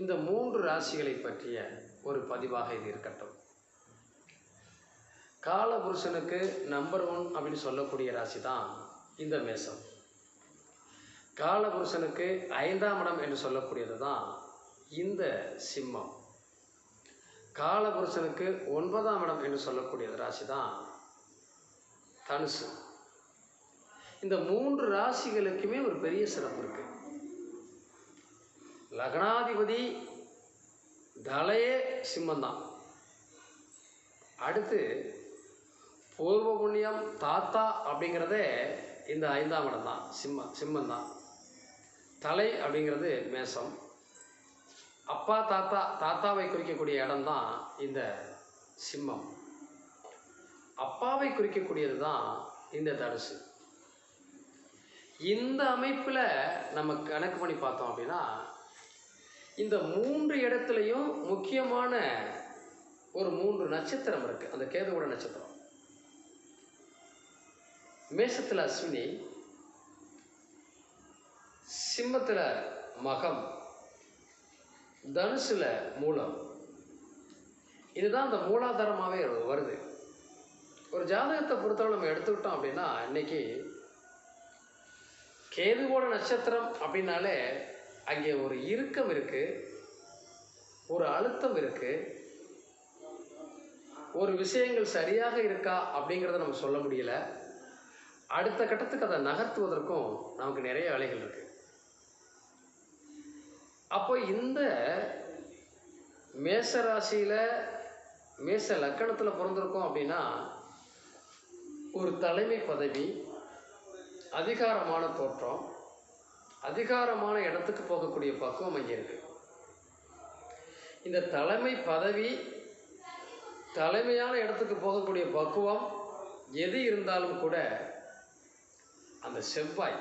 இந்த மூன்று ராசிகளை பற்றிய ஒரு பதிவாக இது இருக்கட்டும். காலபுருஷனுக்கு நம்பர் ஒன் அப்படின்னு சொல்லக்கூடிய ராசி தான் இந்த மேஷம். காலபுருஷனுக்கு ஐந்தாம் இடம் என்று சொல்லக்கூடியது தான் இந்த சிம்மம். காலபுருஷனுக்கு ஒன்பதாம் இடம் என்று சொல்லக்கூடியது ராசி தான் தனுசு. இந்த மூன்று ராசிகளுக்குமே ஒரு பெரிய சிறப்பு இருக்குது லக்னாதிபதி தலையே சிம்மந்தான். அடுத்து பூர்வ புண்ணியம் தாத்தா அப்படிங்கிறதே இந்த ஐந்தாம் இடம் தான். சிம்ம சிம்மந்தான். தலை அப்படிங்கிறது மேசம் அப்பா தாத்தா தாத்தாவை குறிக்கக்கூடிய இடம் தான் இந்த சிம்மம். அப்பாவை குறிக்கக்கூடியது தான் இந்த தடுசு இந்த அமைப்பில் நம்ம கணக்கு பண்ணி பார்த்தோம் அப்படின்னா இந்த மூன்று இடத்துலையும் முக்கியமான ஒரு மூன்று நட்சத்திரம் இருக்குது அந்த கேதுவோட நட்சத்திரம். மேஷத்தில் அஸ்வினி சிம்மத்தில் மகம் தனுசில் மூலம். இதுதான் அந்த மூலாதாரமாகவே வருது. ஒரு ஜாதகத்தை பொறுத்தவரை நம்ம எடுத்துக்கிட்டோம் அப்படின்னா இன்னைக்கு கேதுவோட நட்சத்திரம் அப்படின்னாலே அங்கே ஒரு இறுக்கம் இருக்கு ஒரு அழுத்தம் இருக்கு. ஒரு விஷயங்கள் சரியாக இருக்கா அப்படிங்கிறத நம்ம சொல்ல முடியல. அடுத்த கட்டத்துக்கு அதை நகர்த்துவதற்கும் நமக்கு நிறைய வேலைகள் இருக்கு. அப்போ இந்த மேச ராசியில் மேச லக்கணத்தில் பிறந்திருக்கோம் அப்படின்னா ஒரு தலைமை பதவி அதிகாரமான தோற்றம் அதிகாரமான இடத்துக்கு போகக்கூடிய பக்குவம் அங்கே இருக்கு. இந்த தலைமை பதவி தலைமையான இடத்துக்கு போகக்கூடிய பக்குவம் எது இருந்தாலும் கூட அந்த செவ்வாய்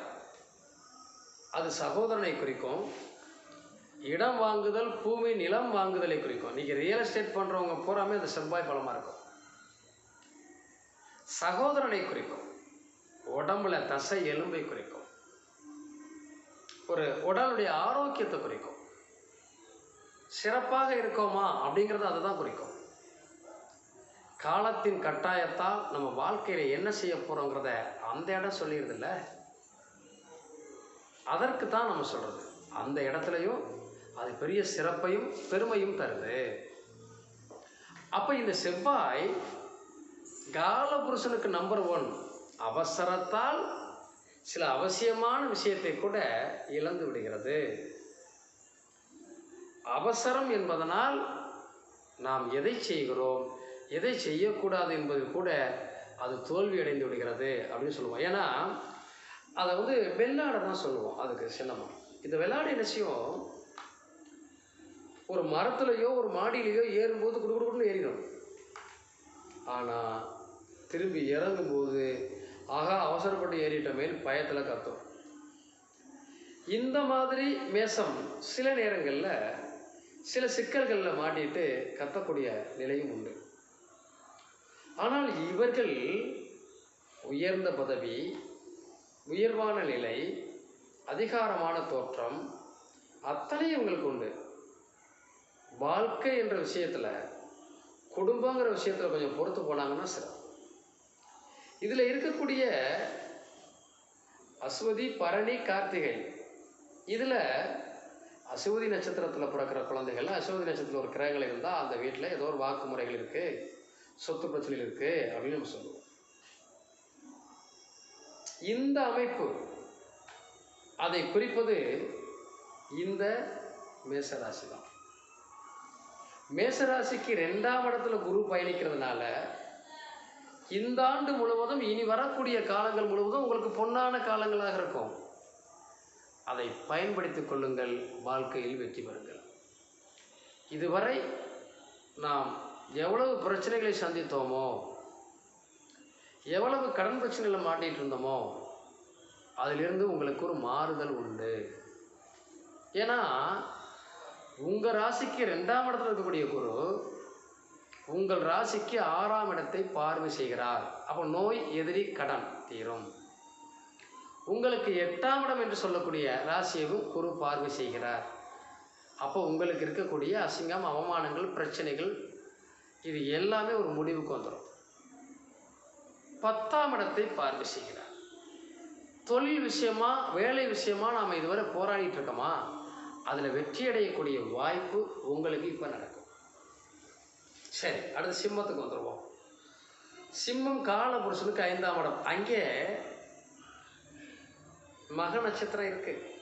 அது சகோதரனை குறிக்கும். இடம் வாங்குதல் பூமி நிலம் வாங்குதலை குறிக்கும். நீங்கள் ரியல் எஸ்டேட் பண்ணுறவங்க பூராமே அந்த செவ்வாய் பலமாக இருக்கும். சகோதரனை குறிக்கும். உடம்புல தசை எலும்பை குறிக்கும். ஒரு உடலுடைய ஆரோக்கியத்தை குறிக்கும். சிறப்பாக இருக்கோமா அப்படிங்கிறது அதை தான் குறிக்கும். காலத்தின் கட்டாயத்தால் நம்ம வாழ்க்கையில் என்ன செய்ய போகிறோங்கிறத அந்த இடம் சொல்லிடுதில்ல அதற்கு தான் நம்ம சொல்கிறது அந்த இடத்துலையும் அது பெரிய சிறப்பையும் பெருமையும் தருது. அப்போ இந்த செவ்வாய் காலபுருஷனுக்கு நம்பர் ஒன் அவசரத்தால் சில அவசியமான விஷயத்தை கூட இழந்து விடுகிறது. அவசரம் என்பதனால் நாம் எதை செய்கிறோம் எதை செய்யக்கூடாது என்பது கூட அது தோல்வி அடைந்து விடுகிறது அப்படின்னு சொல்லுவோம். ஏன்னா அதை வந்து வெள்ளாடை தான் சொல்லுவோம் அதுக்கு சின்னமாக இந்த வெள்ளாடை என்ன செய்யும்? ஒரு மரத்துலையோ ஒரு மாடியிலையோ ஏறும்போது குடு குடுன்னு ஏறிடும். ஆனால் திரும்பி இறங்கும்போது ஆகா அவசரப்பட்டு ஏறிட்டமேல் பயத்தில் கத்தும். இந்த மாதிரி மேசம் சில நேரங்களில் சில சிக்கல்களில் மாட்டிட்டு கத்தக்கூடிய நிலையும் உண்டு. ஆனால் இவர்கள் உயர்ந்த பதவி உயர்வான நிலை அதிகாரமான தோற்றம் அத்தனை இவங்களுக்கு உண்டு. வாழ்க்கை என்ற விஷயத்தில் குடும்பங்கிற விஷயத்தில் கொஞ்சம் பொறுத்து போனாங்கன்னா சிறப்பு. இதில் இருக்கக்கூடிய அஸ்வதி பரணி கார்த்திகை. இதில் அசுவதி நட்சத்திரத்தில் பிறக்கிற குழந்தைகள் அசுவதி நட்சத்திரத்தில் ஒரு கிரகங்கள் இருந்தால் அந்த வீட்டில் ஏதோ ஒரு வாக்குமுறைகள் இருக்குது சொத்து பிரச்சனைகள் இருக்குது அப்படின்னு நம்ம சொல்லுவோம். இந்த அமைப்பு அதை குறிப்பது இந்த மேசராசி தான் மேசராசிக்கு ரெண்டாம் இடத்துல குரு பயணிக்கிறதுனால இந்த ஆண்டு முழுவதும் இனி வரக்கூடிய காலங்கள் முழுவதும் உங்களுக்கு பொன்னான காலங்களாக இருக்கும். அதை பயன்படுத்திக் கொள்ளுங்கள் வாழ்க்கையில் வெற்றி பெறுங்கள். இதுவரை நாம் எவ்வளவு பிரச்சனைகளை சந்தித்தோமோ எவ்வளவு கடன் பிரச்சனையில் மாட்டிகிட்டு இருந்தோமோ அதிலிருந்து உங்களுக்கு ஒரு மாறுதல் உண்டு. ஏன்னா உங்கள் ராசிக்கு ரெண்டாம் இடத்துல இருக்கக்கூடிய குரு உங்கள் ராசிக்கு ஆறாம் இடத்தை பார்வை செய்கிறார். அப்போ நோய் எதிரி கடன் தீரும். உங்களுக்கு எட்டாம் இடம் என்று சொல்லக்கூடிய ராசியையும் குரு பார்வை செய்கிறார். அப்போ உங்களுக்கு இருக்கக்கூடிய அசிங்கம் அவமானங்கள் பிரச்சனைகள் இது எல்லாமே ஒரு முடிவுக்கு வந்துடும் பத்தாம் இடத்தை பார்வை செய்கிறார். தொழில் விஷயமா வேலை விஷயமா நாம் இதுவரை போராடிட்டு இருக்கோமா? அதில் வெற்றி அடையக்கூடிய வாய்ப்பு உங்களுக்கு இப்போ நடக்கும் சரி அடுத்து சிம்மத்துக்கு வந்துடுவோம் சிம்மம் கால புருஷனுக்கு ஐந்தாம் இடம். அங்கே மக நட்சத்திரம் இருக்கு.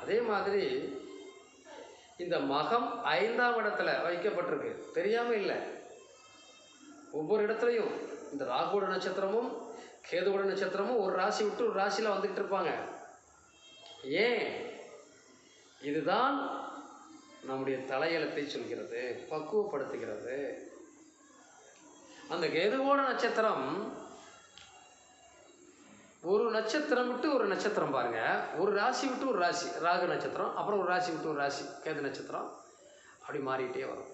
அதே மாதிரி இந்த மகம் ஐந்தாம் இடத்துல வைக்கப்பட்டிருக்கு. தெரியாம இல்லை. ஒவ்வொரு இடத்துலையும் இந்த ராகுவோட நட்சத்திரமும் கேதுவோட நட்சத்திரமும் ஒரு ராசி விட்டு ஒரு ராசியில் வந்துக்கிட்டு இருப்பாங்க. ஏன்? இதுதான் நம்முடைய தலையெழுத்தை சொல்கிறது பக்குவப்படுத்துகிறது. அந்த கேதுவோட நட்சத்திரம் ஒரு நட்சத்திரம் விட்டு ஒரு நட்சத்திரம் பாருங்க. ஒரு ராசி விட்டு ஒரு ராசி ராகு நட்சத்திரம் அப்புறம் ஒரு ராசி விட்டு ஒரு ராசி கேது நட்சத்திரம் அப்படி மாறிக்கிட்டே வரும்.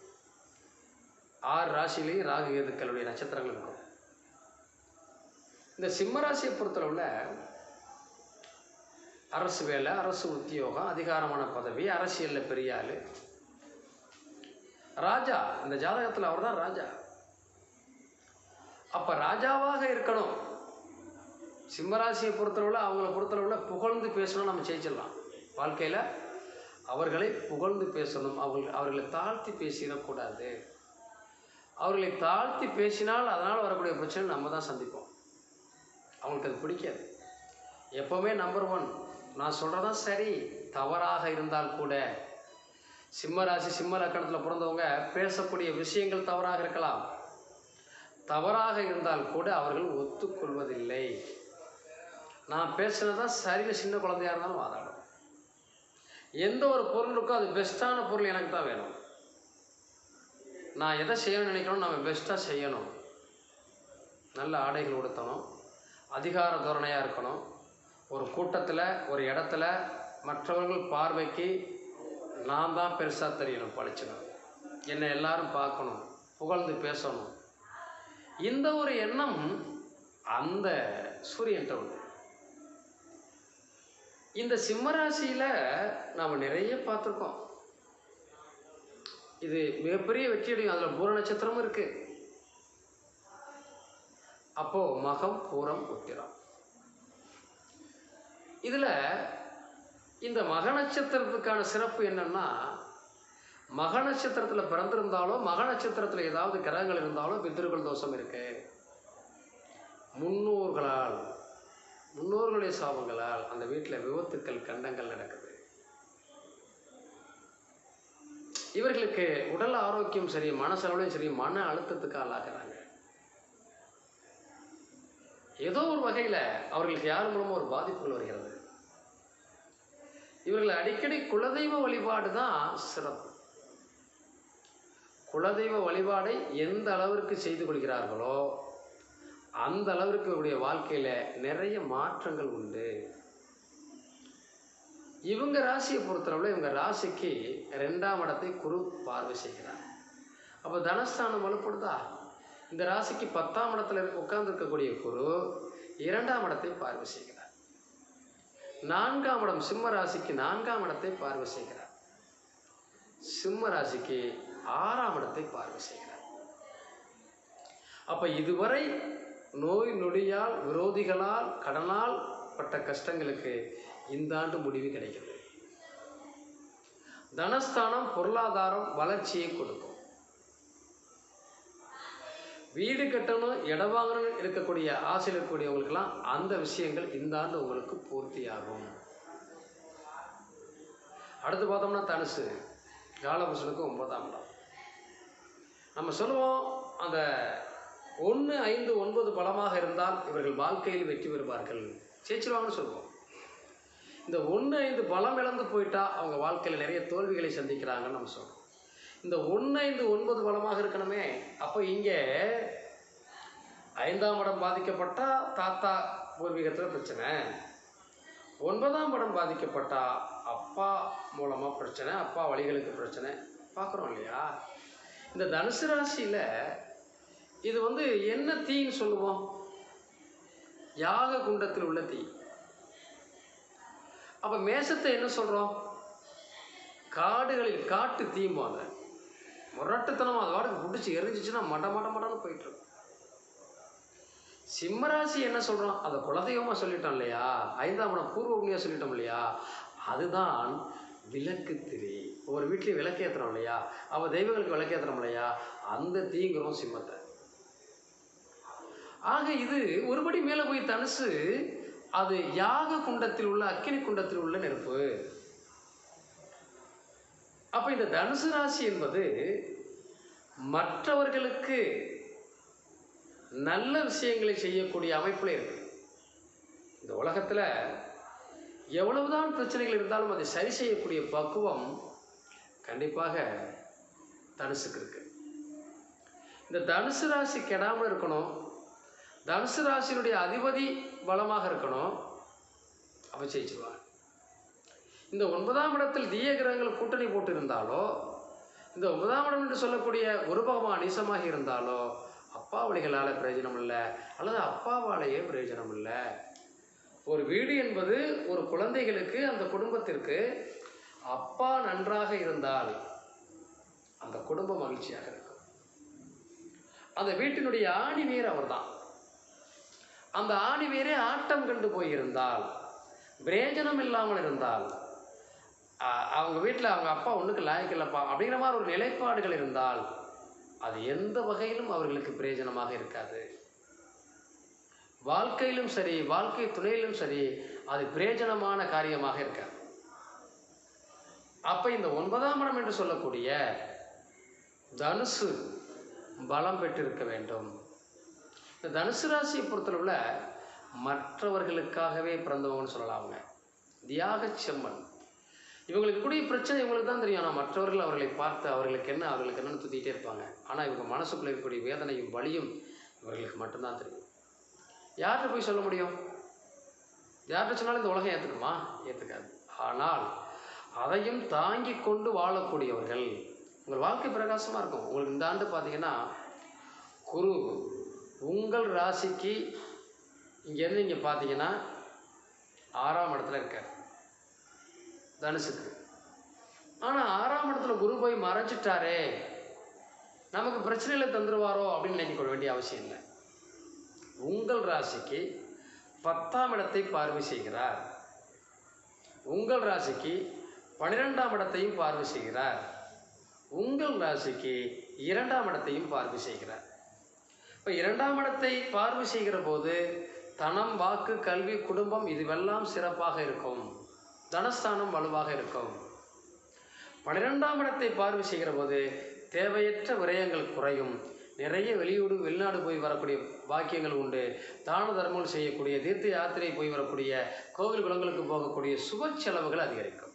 ஆறு ராசிலேயும் ராகு கேதுக்களுடைய நட்சத்திரங்கள் இருக்கும். இந்த சிம்ம ராசியை பொறுத்தளவில் அரசு வேலை அரசு உத்தியோகம் அதிகாரமான பதவி அரசியலில் பெரிய ஆள். ராஜா இந்த ஜாதகத்தில் அவர் தான் ராஜா. அப்போ ராஜாவாக இருக்கணும். சிம்மராசியை பொறுத்தளவில் அவங்கள பொறுத்தளவில் புகழ்ந்து பேசணும் நம்ம ஜெயிச்சிடலாம். வாழ்க்கையில் அவர்களை புகழ்ந்து பேசணும். அவர்கள் அவர்களை தாழ்த்தி பேசிடக்கூடாது. அவர்களை தாழ்த்தி பேசினால் அதனால் வரக்கூடிய பிரச்சனை நம்ம தான் சந்திப்போம். அவங்களுக்கு அது பிடிக்காது. எப்போவுமே நம்பர் ஒன் நான் சொல்கிறதா சரி. தவறாக இருந்தால் கூட. சிம்மராசி சிம்ம லக்கணத்தில் பிறந்தவங்க பேசக்கூடிய விஷயங்கள் தவறாக இருக்கலாம். தவறாக இருந்தால் கூட அவர்கள் ஒத்துக்கொள்வதில்லை. நான் பேசுனதான் சரியில் சின்ன குழந்தையா இருந்தாலும் வாதாடும். எந்த ஒரு பொருள் இருக்கோ அது பெஸ்ட்டான பொருள் எனக்கு தான் வேணும். நான் எதை செய்யணும்னு நினைக்கிறோம் நம்ம பெஸ்ட்டாக செய்யணும். நல்ல ஆடைகள் உடுத்தணும் அதிகார தோரணையாக இருக்கணும். ஒரு கூட்டத்தில் ஒரு இடத்துல மற்றவர்கள் பார்வைக்கு நான் தான் பெருசாக தெரியணும் படிச்சணும் என்னை எல்லாரும் பார்க்கணும் புகழ்ந்து பேசணும். இந்த ஒரு எண்ணம் அந்த சூரியன்ட்ட உண்டு. இந்த சிம்மராசியில் நாம் நிறைய பார்த்துருக்கோம். இது மிகப்பெரிய வெற்றியடையும். அதில் பூர நட்சத்திரமும் இருக்குது அப்போது மகம் பூரம் உத்திரம். இதில் இந்த மக நட்சத்திரத்துக்கான சிறப்பு என்னென்னா மக நட்சத்திரத்தில் பிறந்திருந்தாலோ மக நட்சத்திரத்தில் ஏதாவது கிரகங்கள் இருந்தாலோ பித்திருக்கள் தோஷம் இருக்கு. முன்னோர்களால் முன்னோர்களுடைய சாபங்களால் அந்த வீட்டில் விபத்துக்கள் கண்டங்கள் நடக்குது. இவர்களுக்கு உடல் ஆரோக்கியம் சரி மனசளவுலையும் சரி மன அழுத்தத்துக்கு ஆளாகிறாங்க. ஏதோ ஒரு வகையில் அவர்களுக்கு யார் மூலமாக ஒரு பாதிப்புகள் வருகிறது? இவர்கள் அடிக்கடி குலதெய்வ வழிபாடு தான் சிறப்பு. குலதெய்வ வழிபாடை எந்த அளவிற்கு செய்து கொள்கிறார்களோ அந்த அளவிற்கு இவருடைய வாழ்க்கையில் நிறைய மாற்றங்கள் உண்டு. இவங்க ராசியை பொறுத்தளவில் இவங்க ராசிக்கு ரெண்டாம் இடத்தை குரு பார்வை செய்கிறார். அப்போ தனஸ்தானம் வலுப்படுதா? இந்த ராசிக்கு பத்தாம் இடத்துல உட்கார்ந்து இருக்கக்கூடிய குரு இரண்டாம் இடத்தை பார்வை செய்கிறார். நான்காம் இடம் சிம்ம ராசிக்கு நான்காம் இடத்தை பார்வை செய்கிறார். சிம்ம ராசிக்கு ஆறாம் இடத்தை பார்வை செய்கிறார். அப்ப இதுவரை நோய் நொடியால் விரோதிகளால் கடனால் பட்ட கஷ்டங்களுக்கு இந்த ஆண்டு முடிவு கிடைக்கிறது. தனஸ்தானம் பொருளாதாரம் வளர்ச்சியை கொடுக்கும். வீடு கட்டணும் இடம் வாங்கணும் இருக்கக்கூடிய ஆசையில் இருக்கக்கூடியவங்களுக்கெல்லாம் அந்த விஷயங்கள் இந்த ஆண்டு உங்களுக்கு பூர்த்தியாகும். அடுத்து பார்த்தோம்னா தனுசு காலபுஷனுக்கு ஒன்பதாம் இடம். நம்ம சொல்லுவோம் அந்த ஒன்று ஐந்து ஒன்பது பலமாக இருந்தால் இவர்கள் வாழ்க்கையில் வெற்றி பெறுவார்கள். ஜெயிச்சிருவாங்கன்னு சொல்லுவோம். இந்த ஒன்று ஐந்து பலம் இழந்து போயிட்டா அவங்க வாழ்க்கையில் நிறைய தோல்விகளை சந்திக்கிறாங்கன்னு நம்ம சொல்கிறோம் இந்த ஒன்று ஐந்து ஒன்பது பலமாக இருக்கணுமே. அப்போ இங்கே ஐந்தாம் இடம் பாதிக்கப்பட்டா தாத்தா பூர்வீகத்தில் பிரச்சனை. ஒன்பதாம் படம் பாதிக்கப்பட்டா அப்பா மூலமாக பிரச்சனை அப்பா வழிகளுக்கு பிரச்சனை. பார்க்குறோம் இல்லையா? இந்த தனுசு ராசியில் இது வந்து என்ன தீன்னு சொல்லுவோம்? யாக குண்டத்தில் உள்ள தீ. அப்போ மேசத்தை என்ன சொல்கிறோம் காடுகளில் காட்டு தீம்பாங்க. முரட்டுத்தனமாக அது வாடகை பிடிச்சி எரிஞ்சிச்சுன்னா மட மட மடன்னு போயிட்டு இருக்கும் சிம்மராசி என்ன சொல்கிறான் அதை குலதெய்வமாக சொல்லிட்டோம் இல்லையா? ஐந்தாம் இடம் பூர்வ சொல்லிட்டோம் இல்லையா? அதுதான் விளக்கு திரி. ஒரு வீட்லேயும் விளக்கேற்றுறோம் இல்லையா? அவள் தெய்வங்களுக்கு விளக்கேற்றுறோம் இல்லையா? அந்த தீங்கிறோம் சிம்மத்தை. ஆக இது ஒருபடி மேலே போய் தனுசு அது யாக குண்டத்தில் உள்ள அக்கினி குண்டத்தில் உள்ள நெருப்பு. அப்போ இந்த தனுசு ராசி என்பது மற்றவர்களுக்கு நல்ல விஷயங்களை செய்யக்கூடிய அமைப்பில் இருக்கு. இந்த உலகத்தில் எவ்வளவுதான் பிரச்சனைகள் இருந்தாலும் அதை சரி செய்யக்கூடிய பக்குவம் கண்டிப்பாக தனுசுக்கு இருக்கு. இந்த தனுசு ராசி கெடாமல் இருக்கணும். தனுசு ராசியினுடைய அதிபதி பலமாக இருக்கணும். அப்போ ஜெயிச்சிருவாங்க இந்த ஒன்பதாம் இடத்தில் தீய கிரகங்கள் கூட்டணி போட்டு இருந்தாலோ இந்த ஒன்பதாம் இடம் என்று சொல்லக்கூடிய ஒரு பகவான் நீசமாக இருந்தாலோ அப்பா வழிகளால் பிரயோஜனம் இல்லை அல்லது அப்பாவாலேயே பிரயோஜனம் இல்லை. ஒரு வீடு என்பது ஒரு குழந்தைகளுக்கு அந்த குடும்பத்திற்கு அப்பா நன்றாக இருந்தால் அந்த குடும்பம் மகிழ்ச்சியாக இருக்கும். அந்த வீட்டினுடைய ஆணி வேர் அவர்தான். அந்த ஆணி வேரே ஆட்டம் கண்டு போயிருந்தால் பிரயோஜனம் இல்லாமல் இருந்தால் அவங்க வீட்டில் அவங்க அப்பா ஒன்றுக்கு லாயக்கில்லப்பா அப்படிங்கிற மாதிரி ஒரு நிலைப்பாடுகள் இருந்தால் அது எந்த வகையிலும் அவர்களுக்கு பிரயோஜனமாக இருக்காது. வாழ்க்கையிலும் சரி வாழ்க்கை துணையிலும் சரி அது பிரயோஜனமான காரியமாக இருக்காது. அப்போ இந்த ஒன்பதாம் இடம் என்று சொல்லக்கூடிய தனுசு பலம் பெற்றிருக்க வேண்டும். இந்த தனுசு ராசியை பொறுத்தளவில் மற்றவர்களுக்காகவே பிறந்தவங்கன்னு சொல்லலாம் அவங்க. தியாக செம்மன் இவங்களுக்கு கூடிய பிரச்சனை இவங்களுக்கு தான் தெரியும். ஆனால் மற்றவர்கள் அவர்களை பார்த்து அவர்களுக்கு என்ன அவர்களுக்கு என்னன்னு துத்திக்கிட்டே இருப்பாங்க. ஆனால் இவங்க மனசுக்குள்ளே இருக்கக்கூடிய வேதனையும் வலியும் இவர்களுக்கு மட்டும்தான் தெரியும். யார்கிட்ட போய் சொல்ல முடியும்? யார்கிட்ட சொன்னாலும் இந்த உலகம் ஏற்றுக்குமா ஏற்றுக்காது ஆனால் அதையும் தாங்கி கொண்டு வாழக்கூடியவர்கள் உங்கள் வாழ்க்கை பிரகாசமாக இருக்கும். உங்களுக்கு இந்த ஆண்டு பார்த்தீங்கன்னா குரு உங்கள் ராசிக்கு இங்கேருந்து இங்கே பார்த்தீங்கன்னா ஆறாம் இடத்துல இருக்கார். தனுசுக்கு. ஆனால் ஆறாம் இடத்துல குரு போய் மறைச்சிட்டாரே நமக்கு பிரச்சனைகளை தந்துடுவாரோ அப்படின்னு நினைக்க வேண்டிய அவசியம் இல்லை. உங்கள் ராசிக்கு பத்தாம் இடத்தை பார்வை செய்கிறார். உங்கள் ராசிக்கு பன்னிரெண்டாம் இடத்தையும் பார்வை செய்கிறார். உங்கள் ராசிக்கு இரண்டாம் இடத்தையும் பார்வை செய்கிறார். இப்போ இரண்டாம் இடத்தை பார்வை செய்கிற போது தனம் வாக்கு கல்வி குடும்பம் இதுவெல்லாம் சிறப்பாக இருக்கும். தனஸ்தானம் வலுவாக இருக்கும். பன்னிரெண்டாம் இடத்தை பார்வை செய்கிற போது தேவையற்ற விரயங்கள் குறையும். நிறைய வெளியூடு வெளிநாடு போய் வரக்கூடிய பாக்கியங்கள் உண்டு. தான தர்மங்கள் செய்யக்கூடிய தீர்த்த யாத்திரை போய் வரக்கூடிய கோவில் குளங்களுக்கு போகக்கூடிய சுப செலவுகள் அதிகரிக்கும்.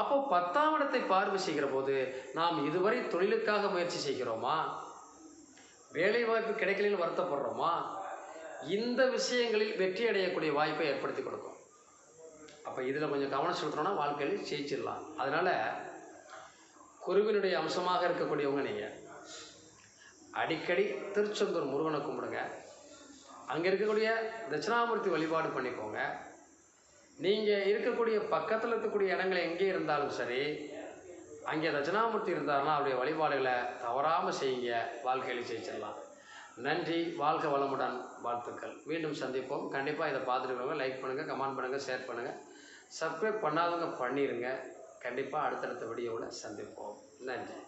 அப்போ பத்தாம் இடத்தை பார்வை செய்கிற போது நாம் இதுவரை தொழிலுக்காக முயற்சி செய்கிறோமா? வேலை வாய்ப்பு கிடைக்கலன்னு வருத்தப்படுறோமா? இந்த விஷயங்களில் வெற்றி அடையக்கூடிய வாய்ப்பை ஏற்படுத்தி கொடுக்கும். அப்போ இதில் கொஞ்சம் கவனம் செலுத்துறோன்னா வாழ்க்கையில் ஜெயிச்சிடலாம். அதனால் குருவினுடைய அம்சமாக இருக்கக்கூடியவங்க நீங்கள் அடிக்கடி திருச்செந்தூர் முருகனை கும்பிடுங்க. அங்கே இருக்கக்கூடிய தட்சிணாமூர்த்தி வழிபாடு பண்ணிக்கோங்க. நீங்கள் இருக்கக்கூடிய பக்கத்தில் இருக்கக்கூடிய இடங்கள் எங்கே இருந்தாலும் சரி அங்கே தட்சிணாமூர்த்தி இருந்தாருன்னா அவருடைய வழிபாடுகளை தவறாமல் செய்யுங்க. வாழ்க்கையில் ஜெயிச்சிடலாம். நன்றி வாழ்க வளமுடன் வாழ்த்துக்கள். மீண்டும் சந்திப்போம். கண்டிப்பாக இதை பார்த்துருக்கவங்க லைக் பண்ணுங்கள் கமெண்ட் பண்ணுங்கள் ஷேர் பண்ணுங்கள் சப்ஸ்கிரைப் பண்ணாதவங்க பண்ணிடுங்க கண்டிப்பாக அடுத்தடுத்த வீடியோவில் சந்திப்போம். நன்றி.